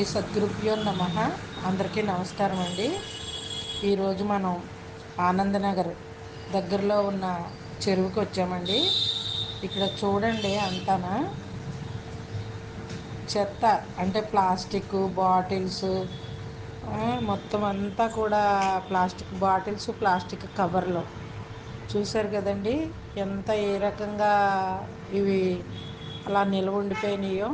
శ్రీ సద్గురుభ్యో నమ. అందరికీ నమస్కారం అండి ఈరోజు మనం ఆనందనగర్ దగ్గరలో ఉన్న చెరువుకి వచ్చామండి. ఇక్కడ చూడండి అంతానా చెత్త అంటే ప్లాస్టిక్ బాటిల్స్ మొత్తం అంతా కూడా ప్లాస్టిక్ బాటిల్స్ ప్లాస్టిక్ కవర్లు. చూశారు కదండి ఎంత ఏ రకంగా ఇవి అలా నిల్వ ఉండిపోయినాయో.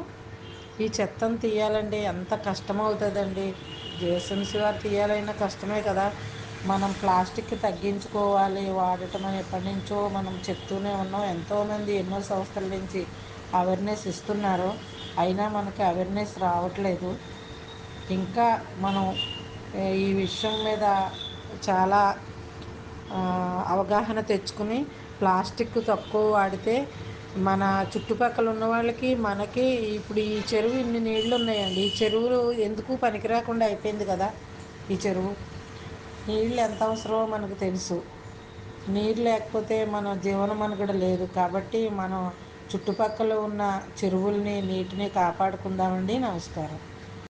ఈ చెత్తను తీయాలండి ఎంత కష్టమవుతుందండి. జేసన్సీ వారు తీయాలైనా కష్టమే కదా. మనం ప్లాస్టిక్ తగ్గించుకోవాలి వాడటం అని ఎప్పటి నుంచో మనం చెప్తూనే ఉన్నాం. ఎంతోమంది ఎన్నో సంస్థల నుంచి అవేర్నెస్ ఇస్తున్నారు. అయినా మనకి అవేర్నెస్ రావట్లేదు. ఇంకా మనం ఈ విషయం మీద చాలా అవగాహన తెచ్చుకుని ప్లాస్టిక్ తక్కువ వాడితే మన చుట్టుపక్కల ఉన్న వాళ్ళకి మనకి ఇప్పుడు ఈ చెరువు ఇన్ని నీళ్ళు ఉన్నాయండి. ఈ చెరువులు ఎందుకు పనికిరాకుండా అయిపోయింది కదా ఈ చెరువు? నీళ్ళు ఎంత అవసరమో మనకు తెలుసు. నీరు లేకపోతే మన జీవనం మనుగడ లేదు. కాబట్టి మనం చుట్టుపక్కల ఉన్న చెరువుల్ని నీటిని కాపాడుకుందామండి. నమస్కారం.